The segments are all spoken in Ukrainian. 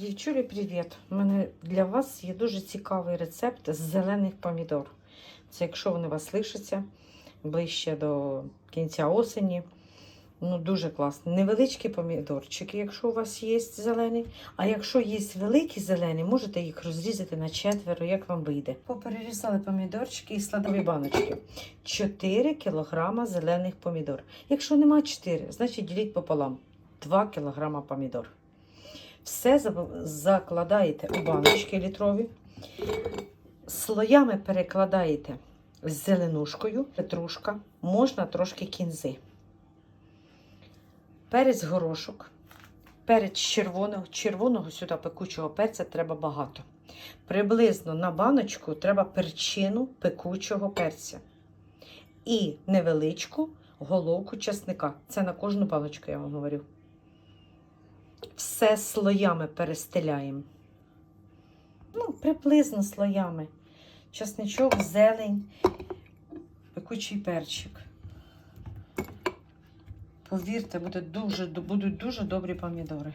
Дівчулі, привіт! У мене для вас є дуже цікавий рецепт з зелених помідор. Це якщо вони у вас лишаться ближче до кінця осені. Ну, дуже класно. Невеличкі помідорчики, якщо у вас є зелені. А якщо є великі зелені, можете їх розрізати на четверо, як вам вийде. Поперерізали помідорчики і складові баночки. 4 кг зелених помідор. Якщо нема 4, значить діліть пополам. 2 кг помідор. Все закладаєте у баночки літрові, слоями перекладаєте з зеленушкою, петрушка, можна трошки кінзи. Перець горошок, перець червоного, червоного сюди пекучого перця треба багато. Приблизно на баночку треба перчину пекучого перця. І невеличку головку чесника. Це на кожну баночку, я вам говорю. Все слоями перестеляємо. Ну, приблизно слоями. Часничок, зелень, пекучий перчик. Повірте, буде дуже, будуть дуже добрі помідори.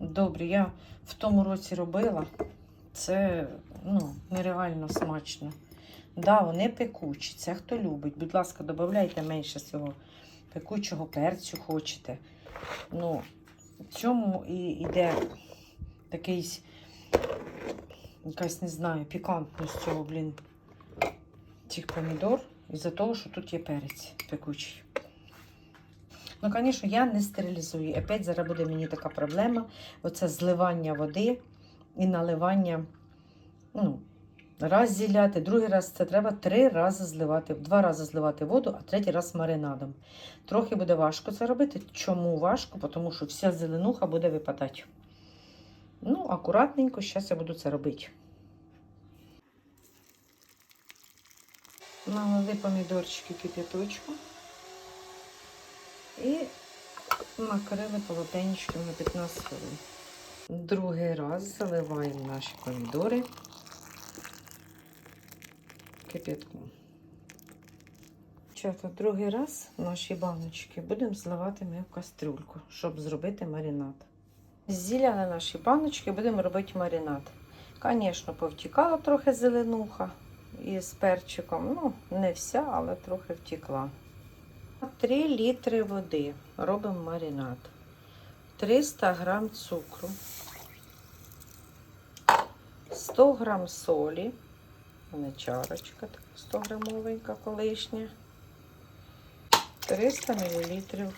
Добрі. Я в тому році робила. Це ну, нереально смачно. Да, вони пекучі. Це хто любить. Будь ласка, додавайте менше цього пекучого перцю хочете. Ну, в цьому і йде такий, якась, не знаю, пікантність цього, блін, цих помідор. Із-за того, що тут є перець пекучий. Ну, звісно, я не стерилізую. Опять зараз буде мені така проблема. Оце зливання води і наливання. Ну, раз зіляти, другий раз це треба три рази зливати, два рази зливати воду, а третій раз маринадом. Трохи буде важко це робити. Чому важко? Тому що вся зеленуха буде випадати. Ну, акуратненько, зараз я буду це робити. Налили помідорчики кип'яточку і накрили полотенечком на 15 хвилин. Другий раз заливаємо наші помідори кип'ятком. Чата, другий раз наші баночки будемо зливати ми в кастрюльку, щоб зробити маринад. Зіляли наші баночки, будемо робити маринад. Звісно, повтікала трохи зеленуха із перчиком. Ну, не вся, але трохи втікла. 3 літри води робимо маринад. 300 грам цукру, 100 грам солі. Мене чарочка така 100 грамовенька колишня. 300 мл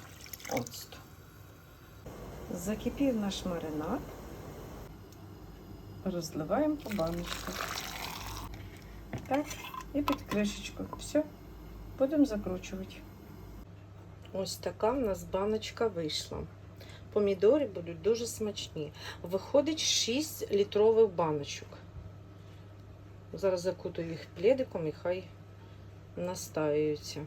оцту. Закипів наш маринад. Розливаємо по баночках. Так, і під кришечку. Все, будемо закручувати. Ось така в нас баночка вийшла. Помідори будуть дуже смачні. Виходить 6 літрових баночок. Зараз закутую їх пледиком і хай настаюються.